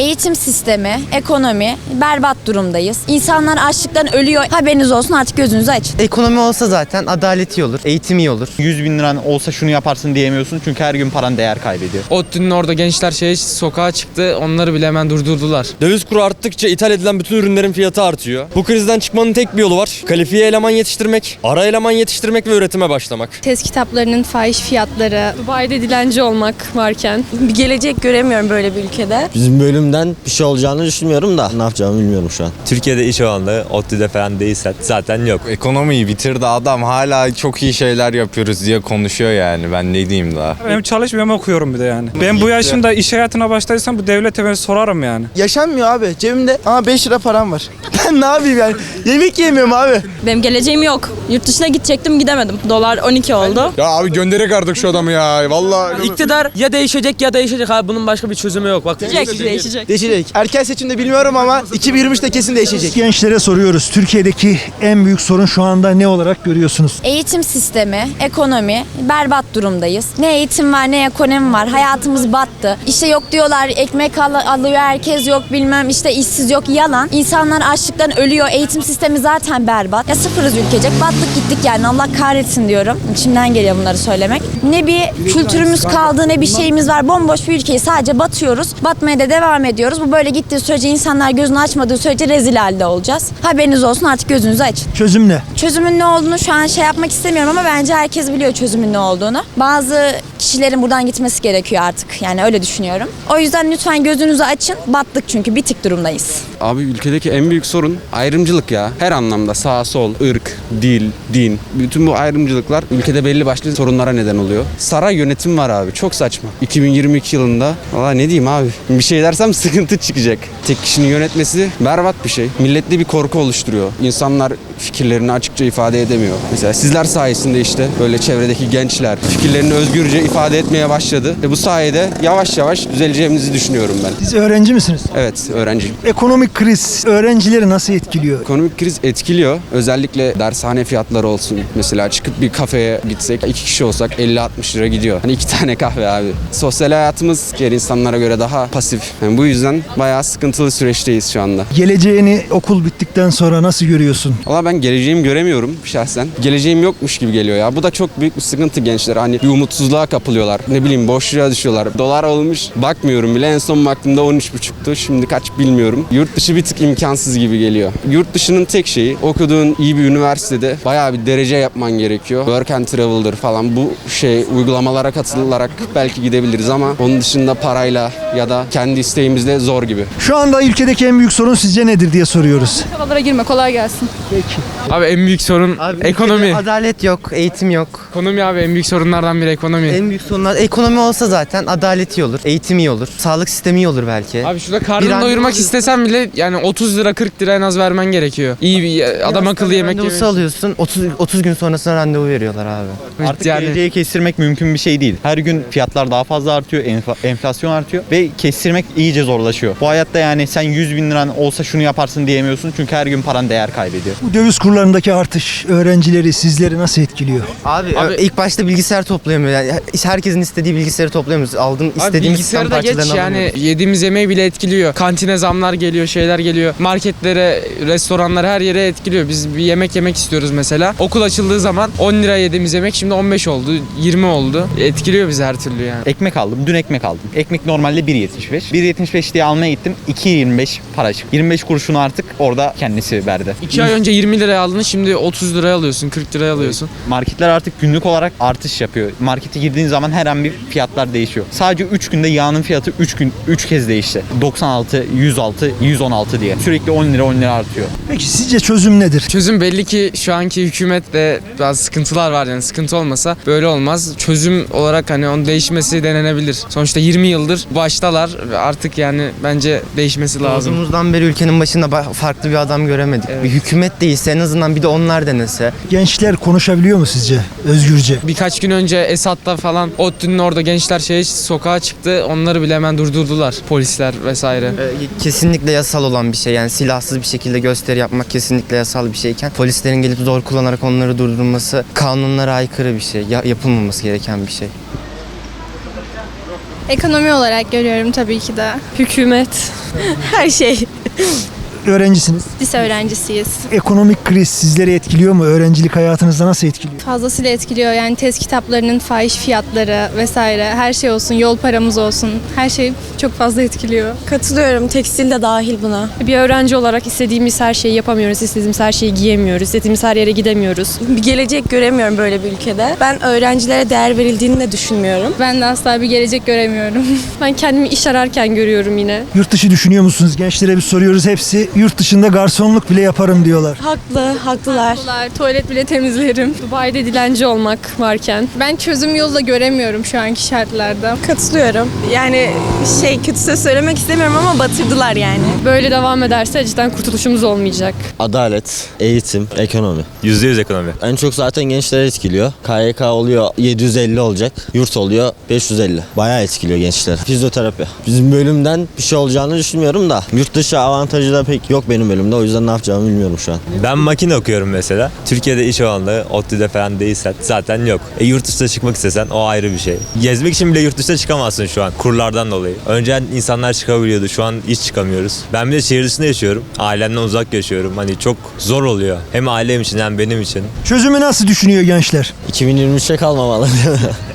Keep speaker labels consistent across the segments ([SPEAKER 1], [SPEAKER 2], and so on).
[SPEAKER 1] Eğitim sistemi, ekonomi berbat durumdayız. İnsanlar açlıktan ölüyor. Haberiniz olsun artık gözünüzü açın.
[SPEAKER 2] Ekonomi olsa zaten adalet iyi olur, eğitim iyi olur.
[SPEAKER 3] 100 bin liran olsa şunu yaparsın diyemiyorsun çünkü her gün paran değer kaybediyor.
[SPEAKER 4] ODTÜ'nün orada gençler şey sokağa çıktı. Onları bile hemen durdurdular.
[SPEAKER 5] Döviz kuru arttıkça ithal edilen bütün ürünlerin fiyatı artıyor. Bu krizden çıkmanın tek bir yolu var. Kalifiye eleman yetiştirmek, ara eleman yetiştirmek ve üretime başlamak.
[SPEAKER 6] Test kitaplarının fahiş fiyatları,
[SPEAKER 7] Dubai'de dilenci olmak varken.
[SPEAKER 1] Bir gelecek göremiyorum böyle bir ülkede.
[SPEAKER 8] Bizim bölümden bir şey olacağını düşünmüyorum da ne yapacağımı bilmiyorum şu an.
[SPEAKER 9] Türkiye'de iş alanı ODTÜ'de falan değilse zaten yok.
[SPEAKER 10] Ekonomiyi bitirdi adam hala çok iyi şeyler yapıyoruz diye konuşuyor yani ben ne diyeyim daha.
[SPEAKER 11] Hem çalışmıyorum okuyorum bir de yani. Ben bu yaşımda iş hayatına başlaysam bu devlete ben sorarım yani.
[SPEAKER 2] Yaşanmıyor abi. Cebimde ama 5 lira param var. ben ne yapayım yani? Yemek yemiyorum abi.
[SPEAKER 7] Benim geleceğim yok. Yurt dışına gidecektim gidemedim. Dolar 12 oldu.
[SPEAKER 10] Ya abi gönderek artık şu adamı ya vallahi.
[SPEAKER 4] İktidar ya değişecek ya değişecek abi. Bunun başka bir çözümü yok. Bak
[SPEAKER 7] Değişecek, değişecek.
[SPEAKER 2] Değişecek. Erken seçimde bilmiyorum ama 2023'te kesin değişecek.
[SPEAKER 12] Gençlere soruyoruz. Türkiye'deki en büyük sorun şu anda ne olarak görüyorsunuz?
[SPEAKER 1] Eğitim sistemi, ekonomi berbat durumdayız. Ne eğitim var ne ekonomi var. Hayatımız battı. İşte yok diyorlar ekmek al- alıyor herkes yok bilmem işte işsiz yok yalan. İnsanlar açlıktan ölüyor. Eğitim sistemi zaten berbat. Ya sıfırız ülkecek. Battık gittik yani Allah kahretsin diyorum. İçimden geliyor bunları söylemek. Ne bir kültürümüz kaldı ne bir şeyimiz var. Bomboş bir ülkeyi sadece batıyoruz. Batmaya da devam ediyoruz. Bu böyle gittiği sürece insanlar gözünü açmadığı sürece rezil halde olacağız. Haberiniz olsun artık gözünüzü açın.
[SPEAKER 12] Çözüm ne?
[SPEAKER 1] Çözümün ne olduğunu şu an şey yapmak istemiyorum ama bence herkes biliyor çözümün ne olduğunu. Bazı kişilerin buradan gitmesi gerekiyor artık. Yani öyle düşünüyorum. O yüzden lütfen gözünüzü açın. Battık çünkü bitik durumdayız.
[SPEAKER 5] Abi ülkedeki en büyük sorun ayrımcılık ya. Her anlamda sağ sol, ırk, dil, din. Bütün bu ayrımcılıklar ülkede belli başlı sorunlara neden oluyor. Saray yönetim var abi. Çok saçma. 2022 yılında valla ne diyeyim abi. Bir şey dersem sıkıntı çıkacak. Tek kişinin yönetmesi berbat bir şey. Millette bir korku oluşturuyor. İnsanlar fikirlerini açıkça ifade edemiyor. Mesela sizler sayesinde işte böyle çevredeki gençler fikirlerini özgürce ifade etmeye başladı. Ve bu sayede yavaş yavaş düzeleceğimizi düşünüyorum ben.
[SPEAKER 12] Siz öğrenci misiniz?
[SPEAKER 5] Evet öğrenciyim.
[SPEAKER 12] Ekonomik kriz öğrencileri nasıl etkiliyor?
[SPEAKER 5] Ekonomik kriz etkiliyor. Özellikle dershane fiyatları olsun. Mesela çıkıp bir kafeye gitsek iki kişi olsak 50-60 lira gidiyor. Hani iki tane kahve abi. Sosyal hayatımız diğer insanlara göre daha pasif. Yani bu yüzden bayağı sıkıntılı süreçteyiz şu anda.
[SPEAKER 12] Geleceğini okul bittikten sonra nasıl görüyorsun?
[SPEAKER 5] Valla ben geleceğimi göremiyorum şahsen. Geleceğim yokmuş gibi geliyor ya. Bu da çok büyük bir sıkıntı gençler. Hani bir umutsuzluğa kapılıyorlar. Ne bileyim boşluğa düşüyorlar. Dolar olmuş bakmıyorum bile. En son baktığımda 13,5'tu. Şimdi kaç bilmiyorum. Yurt dışı bir tık imkansız gibi geliyor. Yurt dışının tek şeyi okuduğun iyi bir üniversitede bayağı bir derece yapman gerekiyor. Work and travel'dır falan bu şey uygulamalara katılarak belki gidebiliriz ama onun dışında parayla ya da kendi isteğimizle zor gibi.
[SPEAKER 12] Şu anda ülkedeki en büyük sorun sizce nedir diye soruyoruz.
[SPEAKER 7] Havalara girme kolay gelsin.
[SPEAKER 4] Abi en büyük sorun
[SPEAKER 2] Abi
[SPEAKER 4] ekonomi.
[SPEAKER 2] Adalet yok, eğitim yok.
[SPEAKER 4] Ekonomi abi en büyük sorunlardan biri ekonomi.
[SPEAKER 2] En büyük sorunlar ekonomi olsa zaten adalet iyi olur, eğitim iyi olur, sağlık sistemi iyi olur belki.
[SPEAKER 4] Abi şurada
[SPEAKER 2] Bir
[SPEAKER 4] karnını
[SPEAKER 2] randevu
[SPEAKER 4] doyurmak istesen bile yani 30 lira 40 lira en az vermen gerekiyor. İyi bir adam akıllı yemek
[SPEAKER 2] Randevusu
[SPEAKER 4] yemek.
[SPEAKER 2] alıyorsun, 30 30 gün sonrasına randevu veriyorlar abi.
[SPEAKER 3] Artık
[SPEAKER 4] Yani-
[SPEAKER 3] geleceği kestirmek mümkün bir şey değil. Her gün fiyatlar daha fazla artıyor, enfa- enflasyon artıyor ve kestirmek iyice zorlaşıyor. Bu hayatta yani sen 100 bin liran olsa şunu yaparsın diyemiyorsun çünkü her gün paran değer kaybediyor.
[SPEAKER 12] Bu döviz kurlarındaki artış öğrencileri, sizleri nasıl etkiliyor?
[SPEAKER 2] Abi,
[SPEAKER 4] Abi-
[SPEAKER 2] ilk başta bilgisayar toplayamıyor. Yani herkesin istediği bilgisayarı toplayamıyoruz. Aldığın
[SPEAKER 4] Abi
[SPEAKER 2] istediğimiz
[SPEAKER 4] bilgisayarı
[SPEAKER 2] sistem
[SPEAKER 4] da geç
[SPEAKER 2] parçalarını
[SPEAKER 4] yani
[SPEAKER 2] alamıyoruz.
[SPEAKER 4] yediğimiz yemeği bile etkiliyor. Kantine zamlar geliyor, şeyler geliyor. Marketlere, restoranlara her yere etkiliyor. Biz bir yemek yemek istiyoruz mesela. Okul açıldığı zaman 10 lira yediğimiz yemek şimdi 15 oldu, 20 oldu. Etkiliyor bizi her türlü yani.
[SPEAKER 3] Ekmek aldım. Dün ekmek aldım. Ekmek normalde 1.75. 1.75 diye almaya gittim. 2.25 para çıktı. 25 kuruşunu artık orada kendisi verdi.
[SPEAKER 4] 2 ay önce 20 liraya aldın şimdi 30 liraya alıyorsun, 40 liraya alıyorsun.
[SPEAKER 3] Marketler artık günlük olarak artış yapıyor. Markete girdiğin zaman her an bir fiyatlar değişiyor. Sadece 3 günde yağının fiyatı 3 gün 3 kez değişti. 96, 106, 116 diye. Sürekli 10 lira 10 lira artıyor.
[SPEAKER 12] Peki sizce çözüm nedir?
[SPEAKER 4] Çözüm belli ki şu anki hükümette bazı sıkıntılar var yani sıkıntı olmasa böyle olmaz. Çözüm olarak hani onun değişmesi denenebilir. Sonuçta 20 yıldır baştalar ve artık yani bence değişmesi lazım.
[SPEAKER 2] Doğduğumuzdan beri ülkenin başında ba- farklı bir adam göremedik. Bir hükümet değilse en azından bir de onlar denese.
[SPEAKER 12] Gençler konuşabiliyor mu sizce özgürce?
[SPEAKER 4] Birkaç gün önce Esat'ta falan ODTÜ'nün orada gençler şey sokağa çıktı. Onları bile hemen durdurdular. Polisler vesaire.
[SPEAKER 2] Ee, Kesinlikle yasal olan bir şey. Yani silahsız bir şekilde gösteri yapmak kesinlikle yasal bir şeyken polislerin gelip zor kullanarak onları durdurması kanunlara aykırı bir şey. Ya- yapılmaması gereken bir şey.
[SPEAKER 6] Ekonomi olarak görüyorum tabii ki de.
[SPEAKER 7] Hükümet. Her şey.
[SPEAKER 12] Öğrencisiniz.
[SPEAKER 6] Lise öğrencisiyiz.
[SPEAKER 12] Ekonomik kriz sizleri etkiliyor mu? Öğrencilik hayatınızda nasıl etkiliyor?
[SPEAKER 6] Fazlasıyla etkiliyor yani test kitaplarının fahiş fiyatları vesaire her şey olsun, yol paramız olsun. Her şey çok fazla etkiliyor.
[SPEAKER 7] Katılıyorum. Tekstil de dahil buna. Bir öğrenci olarak istediğimiz her şeyi yapamıyoruz. istediğimiz her şeyi giyemiyoruz. istediğimiz her yere gidemiyoruz. Bir gelecek göremiyorum böyle bir ülkede. Ben öğrencilere değer verildiğini de düşünmüyorum.
[SPEAKER 6] Ben de asla bir gelecek göremiyorum.
[SPEAKER 7] Ben kendimi iş ararken görüyorum yine.
[SPEAKER 12] Yurt dışı düşünüyor musunuz? Gençlere bir soruyoruz. Hepsi yurt dışında garsonluk bile yaparım diyorlar.
[SPEAKER 7] Haklı, haklılar.
[SPEAKER 6] Haklılar, tuvalet bile temizlerim.
[SPEAKER 7] Dubai'de dilenci olmak varken.
[SPEAKER 6] Ben çözüm yolu da göremiyorum şu anki şartlarda.
[SPEAKER 7] Katılıyorum. Yani şey kötü söz söylemek istemiyorum ama batırdılar yani. Böyle devam ederse cidden kurtuluşumuz olmayacak.
[SPEAKER 8] Adalet, eğitim, ekonomi.
[SPEAKER 9] %100 ekonomi.
[SPEAKER 8] En çok zaten gençleri etkiliyor. KYK oluyor 750 olacak. Yurt oluyor 550. Bayağı etkiliyor gençler. Fizyoterapi. Bizim bölümden bir şey olacağını düşünmüyorum da. Yurt dışı avantajı da pek yok benim bölümde. O yüzden ne yapacağımı bilmiyorum şu an.
[SPEAKER 9] Ben makine okuyorum mesela. Türkiye'de iş olanlığı ODTÜ'de falan değilsen zaten yok. E yurt dışına çıkmak istesen o ayrı bir şey. Gezmek için bile yurt dışına çıkamazsın şu an kurlardan dolayı. Önceden insanlar çıkabiliyordu şu an hiç çıkamıyoruz. Ben bir de şehir dışında yaşıyorum. Ailemden uzak yaşıyorum. Hani çok zor oluyor. Hem ailem için hem benim için.
[SPEAKER 12] Çözümü nasıl düşünüyor gençler?
[SPEAKER 8] 2023'e kalmamalı.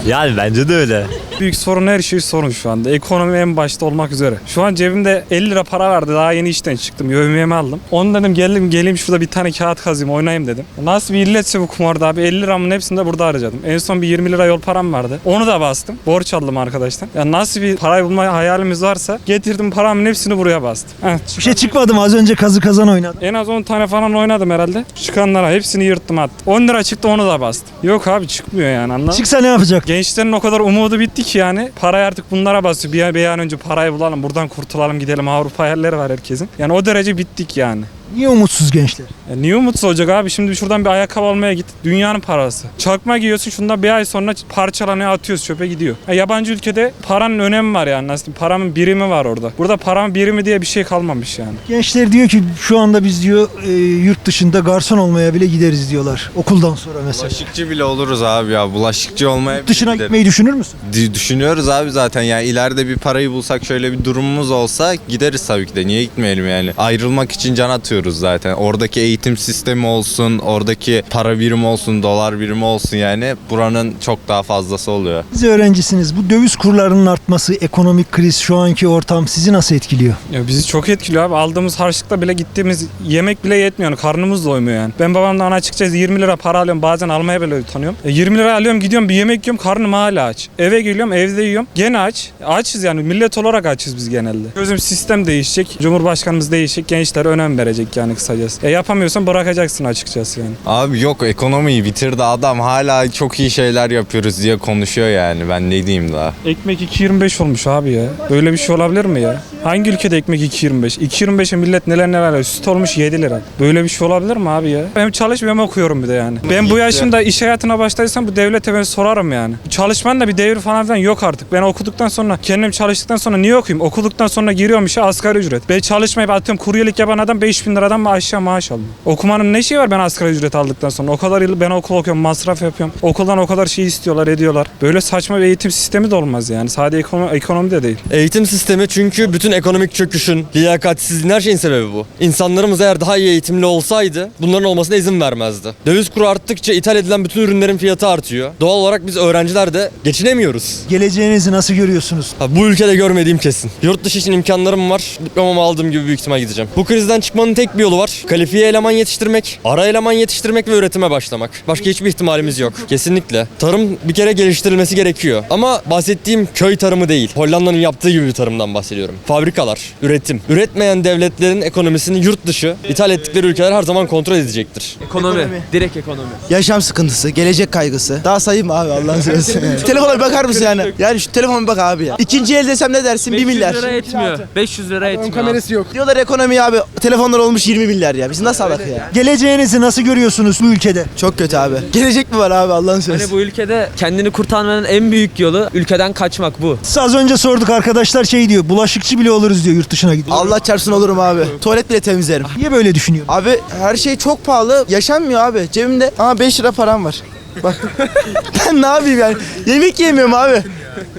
[SPEAKER 9] Yani bence de öyle.
[SPEAKER 11] Büyük sorun her şey sorun şu anda. Ekonomi en başta olmak üzere. Şu an cebimde 50 lira para vardı. Daha yeni işten çıktım. Yövmiyemi aldım. Onu dedim geldim geleyim şurada bir tane kağıt kazayım oynayayım dedim. Nasıl bir illetse bu kumarda abi 50 liramın hepsini de burada harcadım. En son bir 20 lira yol param vardı. Onu da bastım. Borç aldım arkadaştan. Ya nasıl bir parayı bulma hayalimiz varsa getirdim paramın hepsini buraya bastım. Heh,
[SPEAKER 12] Bir şey çıkmadı mı? Az önce kazı kazan oynadı.
[SPEAKER 11] en az 10 tane falan oynadım herhalde. Çıkanlara hepsini yırttım attım. 10 lira çıktı onu da bastım. Yok abi çıkmıyor yani anladın mı?
[SPEAKER 12] Çıksa ne yapacak?
[SPEAKER 11] Gençlerin o kadar umudu bitti ki yani. Parayı artık bunlara basıyor. Bir, bir an önce parayı bulalım. Buradan kurtulalım gidelim. Avrupa hayalleri var herkesin. Yani o derece bittik yani.
[SPEAKER 12] Niye umutsuz gençler?
[SPEAKER 11] Ya niye umutsuz olacak abi? Şimdi şuradan bir ayakkabı almaya git. Dünyanın parası. Çakma giyiyorsun şundan bir ay sonra parçalanıyor atıyoruz çöpe gidiyor. Ya yabancı ülkede paranın önemi var yani. Nasıl paranın birimi var orada. Burada paranın birimi diye bir şey kalmamış yani.
[SPEAKER 12] Gençler diyor ki şu anda biz diyor e, yurt dışında garson olmaya bile gideriz diyorlar. Okuldan sonra mesela.
[SPEAKER 10] Bulaşıkçı bile oluruz abi ya. Bulaşıkçı olmaya
[SPEAKER 12] Yurt dışına
[SPEAKER 10] bile gideriz.
[SPEAKER 12] gitmeyi düşünür müsün?
[SPEAKER 10] Düşünüyoruz abi zaten yani ileride bir parayı bulsak şöyle bir durumumuz olsa gideriz tabii ki de niye gitmeyelim yani. Ayrılmak için can atıyoruz zaten. Oradaki eğitim sistemi olsun, oradaki para birimi olsun, dolar birimi olsun yani buranın çok daha fazlası oluyor.
[SPEAKER 12] Siz öğrencisiniz. Bu döviz kurlarının artması, ekonomik kriz, şu anki ortam sizi nasıl etkiliyor?
[SPEAKER 11] Ya bizi çok etkiliyor abi. Aldığımız harçlıkla bile gittiğimiz yemek bile yetmiyor. Yani karnımız doymuyor yani. Ben babamdan açıkçası 20 lira para alıyorum. Bazen almaya bile utanıyorum. E 20 lira alıyorum gidiyorum bir yemek yiyorum. Karnım hala aç. Eve geliyorum evde yiyorum. Gene aç. Açız yani. Millet olarak açız biz genelde. Gözüm sistem değişecek. Cumhurbaşkanımız değişecek. Gençler önem verecek yani kısacası. Ya yapamıyorsan bırakacaksın açıkçası yani.
[SPEAKER 10] Abi yok ekonomiyi bitirdi adam hala çok iyi şeyler yapıyoruz diye konuşuyor yani ben ne diyeyim daha.
[SPEAKER 11] Ekmek 2.25 olmuş abi ya. Böyle bir şey olabilir mi ya? Hangi ülkede ekmek 2.25? 2.25'e millet neler neler alıyor. Süt olmuş 7 lira. Böyle bir şey olabilir mi abi ya? Hem çalışmıyorum hem okuyorum bir de yani. Ben bu yaşımda iş hayatına başlaysam bu devlete ben sorarım yani. Çalışmanın da bir devri falan filan yok artık. Ben okuduktan sonra kendim çalıştıktan sonra niye okuyayım? Okuduktan sonra giriyorum işe asgari ücret. Ben çalışmayıp atıyorum kuryelik yapan adam 5000 liradan mı aşağı maaş alıyor. Okumanın ne şeyi var ben asgari ücret aldıktan sonra? O kadar yıl ben okul okuyorum, masraf yapıyorum. Okuldan o kadar şey istiyorlar, ediyorlar. Böyle saçma bir eğitim sistemi de olmaz yani. Sadece ekonomi, ekonomi de değil.
[SPEAKER 13] Eğitim sistemi çünkü bütün ekonomik çöküşün, liyakatsizliğin her şeyin sebebi bu. İnsanlarımız eğer daha iyi eğitimli olsaydı bunların olmasına izin vermezdi. Döviz kuru arttıkça ithal edilen bütün ürünlerin fiyatı artıyor. Doğal olarak biz öğrenciler de geçinemiyoruz.
[SPEAKER 12] Geleceğinizi nasıl görüyorsunuz?
[SPEAKER 13] Ha, bu ülkede görmediğim kesin. Yurt dışı için imkanlarım var. Diplomamı aldığım gibi büyük ihtimal gideceğim. Bu krizden çıkmanın tek bir yolu var. Kalifiye eleman yetiştirmek, ara eleman yetiştirmek ve üretime başlamak. Başka hiçbir ihtimalimiz yok. Kesinlikle. Tarım bir kere geliştirilmesi gerekiyor. Ama bahsettiğim köy tarımı değil. Hollanda'nın yaptığı gibi bir tarımdan bahsediyorum. Fabrikalar, üretim. Üretmeyen devletlerin ekonomisini yurt dışı, ithal ettikleri ülkeler her zaman kontrol edecektir.
[SPEAKER 4] Ekonomi. Direkt ekonomi.
[SPEAKER 8] Yaşam sıkıntısı, gelecek kaygısı. Daha sayayım mı abi Allah'ın seversen. Telefona bir bakar mısın yani? Yani şu telefona bir bak abi ya. İkinci el desem ne dersin? 1 milyar.
[SPEAKER 4] etmiyor. 500 lira etmiyor.
[SPEAKER 8] yok. Diyorlar ekonomi abi. Telefonlar olmuş 20 milyar ya. Biz nasıl alak ya?
[SPEAKER 12] Geleceğinizi nasıl görüyorsunuz bu ülkede?
[SPEAKER 8] Çok kötü abi. Gelecek mi var abi Allah'ın seversen?
[SPEAKER 4] Hani bu ülkede kendini kurtarmanın en büyük yolu ülkeden kaçmak bu.
[SPEAKER 12] Siz az önce sorduk arkadaşlar şey diyor. Bulaşıkçı bile oluruz diyor yurt dışına gidiyor.
[SPEAKER 8] Allah çarpsın olurum abi. Tuvalet bile temizlerim.
[SPEAKER 12] Niye böyle düşünüyorsun?
[SPEAKER 8] Abi her şey çok pahalı. Yaşanmıyor abi. Cebimde ama 5 lira param var. Bak ben ne yapayım yani? Yemek yemiyorum abi.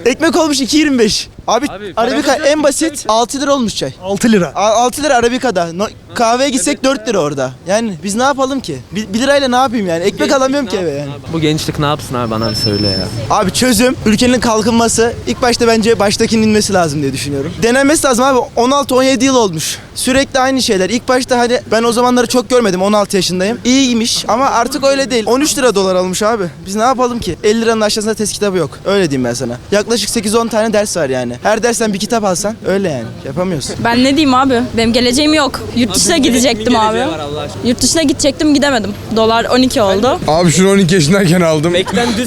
[SPEAKER 14] Ekmek olmuş 2.25. Abi, Arabika en basit 6 lira olmuş çay.
[SPEAKER 12] 6 lira.
[SPEAKER 14] A- 6 lira Arabika'da. No, kahveye gitsek 4 lira orada. Yani biz ne yapalım ki? 1 lirayla ne yapayım yani? Ekmek alamıyorum ki eve yani.
[SPEAKER 15] Bu gençlik ne yapsın abi bana bir söyle ya.
[SPEAKER 14] Abi çözüm ülkenin kalkınması. İlk başta bence baştakinin inmesi lazım diye düşünüyorum. Denenmesi lazım abi. 16-17 yıl olmuş. Sürekli aynı şeyler. İlk başta hani ben o zamanları çok görmedim. 16 yaşındayım. İyiymiş ama artık öyle değil. 13 lira dolar olmuş abi. Biz ne yapalım ki? 50 liranın aşağısında test kitabı yok. Öyle diyeyim ben sana. Yaklaşık 8-10 tane ders var yani. Her dersten bir kitap alsan öyle yani. Yapamıyorsun.
[SPEAKER 16] Ben ne diyeyim abi? Benim geleceğim yok. Yurt dışına gidecektim abi. Yurt dışına gidecektim gidemedim. Dolar 12 oldu.
[SPEAKER 10] Abi şunu 12 yaşındayken aldım.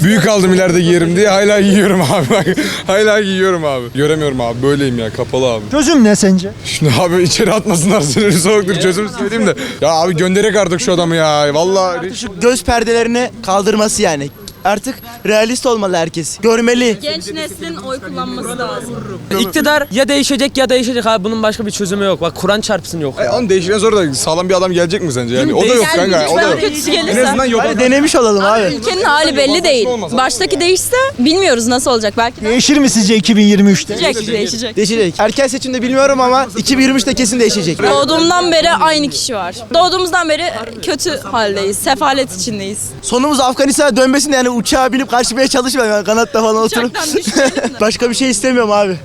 [SPEAKER 10] Büyük aldım ileride giyerim diye hala giyiyorum abi. Bak hala giyiyorum abi. Göremiyorum abi böyleyim ya kapalı abi.
[SPEAKER 12] Çözüm ne sence?
[SPEAKER 10] Şunu abi içeri atmasınlar sınırı soğuktur çözüm söyleyeyim de. Ya abi gönderek artık şu adamı ya. Vallahi
[SPEAKER 14] Şu göz perdelerini kaldırması yani. Artık realist olmalı herkes. Görmeli.
[SPEAKER 16] Genç neslin oy kullanması lazım.
[SPEAKER 15] İktidar ya değişecek ya değişecek abi bunun başka bir çözümü yok. Bak Kur'an çarpsın yok.
[SPEAKER 10] Onun değişikten sonra da sağlam bir adam gelecek mi sence? Yani o da yok kanka. O da yok.
[SPEAKER 16] Kötüsü
[SPEAKER 10] En
[SPEAKER 16] gelirse.
[SPEAKER 10] azından yok.
[SPEAKER 14] Hadi denemiş olalım abi.
[SPEAKER 16] Ülkenin hali belli değil. Baştaki değişse bilmiyoruz nasıl olacak. Belki de
[SPEAKER 12] Değişir mi sizce 2023'te?
[SPEAKER 16] değişecek. değişecek.
[SPEAKER 14] Değişecek. Erken seçimde bilmiyorum ama 2023'te kesin değişecek.
[SPEAKER 16] Doğduğumdan beri aynı kişi var. Doğduğumuzdan beri kötü haldeyiz. Sefalet içindeyiz.
[SPEAKER 14] Sonumuz Afganistan'a dönmesin de yani uçağa binip kaçmaya çalışmayalım yani kanatta falan oturup. Başka bir şey istemiyorum abi.